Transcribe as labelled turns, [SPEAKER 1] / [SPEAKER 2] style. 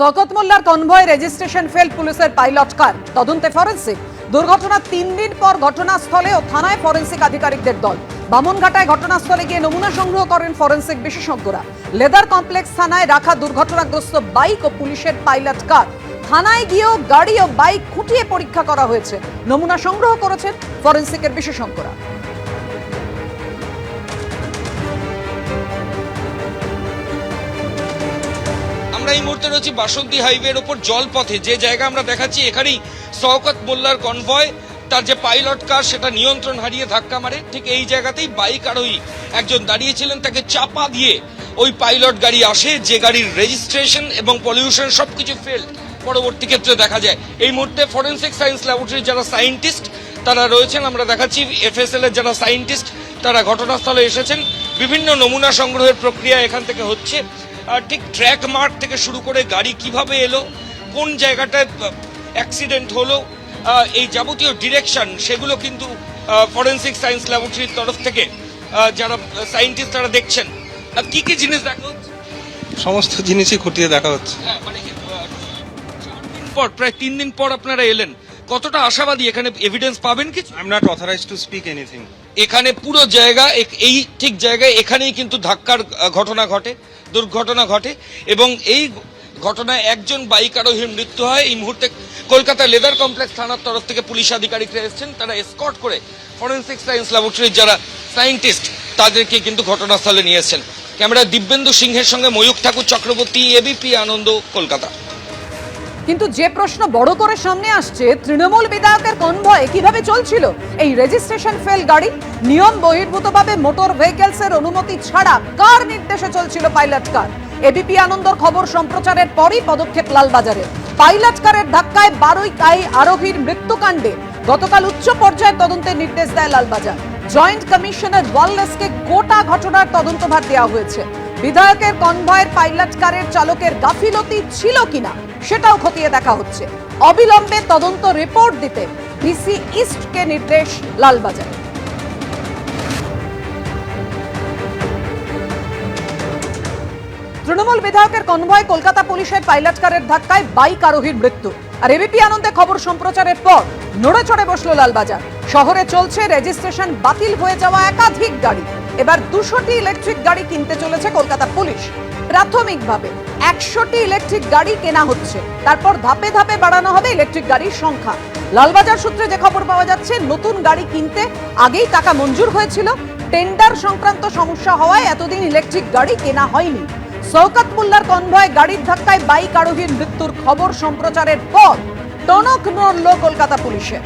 [SPEAKER 1] শকত মোল্লার convoy registration fail পুলিশের পাইলট কার তদন্তে ফরেন্সিক দুর্ঘটনার তিন দিন পর ঘটনাস্থলে ও থানায় ফরেন্সিক আধিকারিকদের দল। বামনঘাটায় ঘটনাস্থলে গিয়ে নমুনা সংগ্রহ করেন ফরেন্সিক বিশেষজ্ঞরা। লেদার কমপ্লেক্স থানায় রাখা দুর্ঘটনাগ্রস্ত বাইক ও পুলিশের পাইলট কার থানায় গিয়েও গাড়ি ও বাইক খুঁটিয়ে পরীক্ষা করা হয়েছে। নমুনা সংগ্রহ করেছেন ফরেন্সিকের বিশেষজ্ঞরা।
[SPEAKER 2] এই মুহূর্তে রয়েছি বাসন্তী হাইওয়ের ওপর জলপথে। যে জায়গা আমরা দেখাচ্ছি, এখানেই শওকত মোল্লার কনভয়, তার যে পাইলট কার, সেটা নিয়ন্ত্রণ হারিয়ে ধাক্কা মারে। ঠিক এই জায়গাতেই বাইক আরোহী একজন দাঁড়িয়েছিলেন, তাকে চাপা দিয়ে ওই পাইলট গাড়ি আসে, যে গাড়ির রেজিস্ট্রেশন এবং পলিউশন সবকিছু ফেল পরবর্তী ক্ষেত্রে দেখা যায়, এই মুহূর্তে ফরেন্সিক সায়েন্স ল্যাবরেটরির যারা সায়েন্টিস্ট তারা রয়েছেন, আমরা দেখাচ্ছি এফএসএল এর যারা সায়েন্টিস্ট তারা ঘটনাস্থলে এসেছেন। বিভিন্ন নমুনা সংগ্রহের প্রক্রিয়া এখান থেকে হচ্ছে। ঠিক ট্র্যাক মার্ক থেকে শুরু করে গাড়ি কীভাবে এলো কোন জায়গাটায় অ্যাক্সিডেন্ট হলো এই যাবতীয় ডিরেকশন সেগুলো কিন্তু ফরেন্সিক সায়েন্স ল্যাবরেটরির তরফ থেকে যারা সায়েন্টিস্ট তারা দেখছেন। কি কি জিনিস দেখা হচ্ছে?
[SPEAKER 3] সমস্ত জিনিসই খুঁটিয়ে দেখা হচ্ছে।
[SPEAKER 2] হ্যাঁ, মানে পর প্রায় তিন দিন পর আপনারা এলেন। কতটা আশাবাদী এখানে এভিডেন্স পাবেন কিছু?
[SPEAKER 3] I am not authorise to speak anything
[SPEAKER 2] এখানে পুরো জায়গা এই ঠিক জায়গায় এখানেই কিন্তু ধাক্কার ঘটনা ঘটে, দুর্ঘটনা ঘটে এবং এই ঘটনায় একজন বাইক আরোহীর মৃত্যু হয়। এই মুহূর্তে কলকাতা লেদার কমপ্লেক্স থানার তরফ থেকে পুলিশ আধিকারিকরা এসেছেন। তারা এসকর্ট করে ফরেন্সিক সায়েন্স ল্যাবরেটরির যারা সায়েন্টিস্ট তাদেরকে কিন্তু ঘটনাস্থলে নিয়ে এসেছেন। ক্যামেরা দিব্যেন্দু সিংহের সঙ্গে ময়ূক ঠাকুর চক্রবর্তী এবিপি আনন্দ, কলকাতা।
[SPEAKER 1] কিন্তু যে প্রশ্ন বড় করে সামনে আসছে, তৃণমূল বিধায়কের কনভয় কীভাবে চলছিল? এই রেজিস্ট্রেশন ফেল গাড়ি, নিয়ম বহির্ভূতভাবে মোটর ভেহিকেলস এর অনুমতি ছাড়া কার নির্দেশে চলছিল পাইলট কার এবিপি আনন্দর খবর সম্প্রচারের পরই পদক্ষেপ লালবাজারে। পাইলট কারের ধাক্কায় বারোই তাই আরোহীর মৃত্যুকাণ্ডে গতকাল উচ্চ পর্যায়ের তদন্তের নির্দেশ দেয় লালবাজার। জয়েন্ট কমিশনার ওয়াললেসকে গোটা ঘটনার তদন্তভার দেওয়া হয়েছে। বিধায়কের কনভয়ের পাইলট কারের চালকের গাফিলতি ছিল কিনা, সেটাও খতিয়ে দেখা হচ্ছে। অবিলম্বে তদন্ত রিপোর্ট দিতে ডিসি ইস্টকে নির্দেশ লালবাজার। তৃণমূল বিধায়কের কনভয় কলকাতা পুলিশের পাইলট কারের ধাক্কায় বাইক আরোহীর মৃত্যু। আর এবিপি আনন্দে খবর সম্প্রচারের পর নড়ে চড়ে বসল লালবাজার। শহরে চলছে রেজিস্ট্রেশন বাতিল হয়ে যাওয়া একাধিক গাড়ি। এবার দুশোটি ইলেকট্রিক গাড়ি কিনতে চলেছে কলকাতা পুলিশ। প্রাথমিকভাবে একশোটি ইলেকট্রিক গাড়ি কেনা হচ্ছে। তারপর ধাপে ধাপে বাড়ানো হবে ইলেকট্রিক গাড়ির সংখ্যা। লালবাজার সূত্রে যে খবর পাওয়া যাচ্ছে, নতুন গাড়ি কিনতে আগেই টাকা মঞ্জুর হয়েছিল। টেন্ডার সংক্রান্ত সমস্যা হওয়ায় এতদিন ইলেকট্রিক গাড়ি কেনা হয়নি। শওকত মোল্লার কনভয় গাড়ির ধাক্কায় বাইক আরোহীর মৃত্যুর খবর সম্প্রচারের পর টনক নড়ল কলকাতা পুলিশের।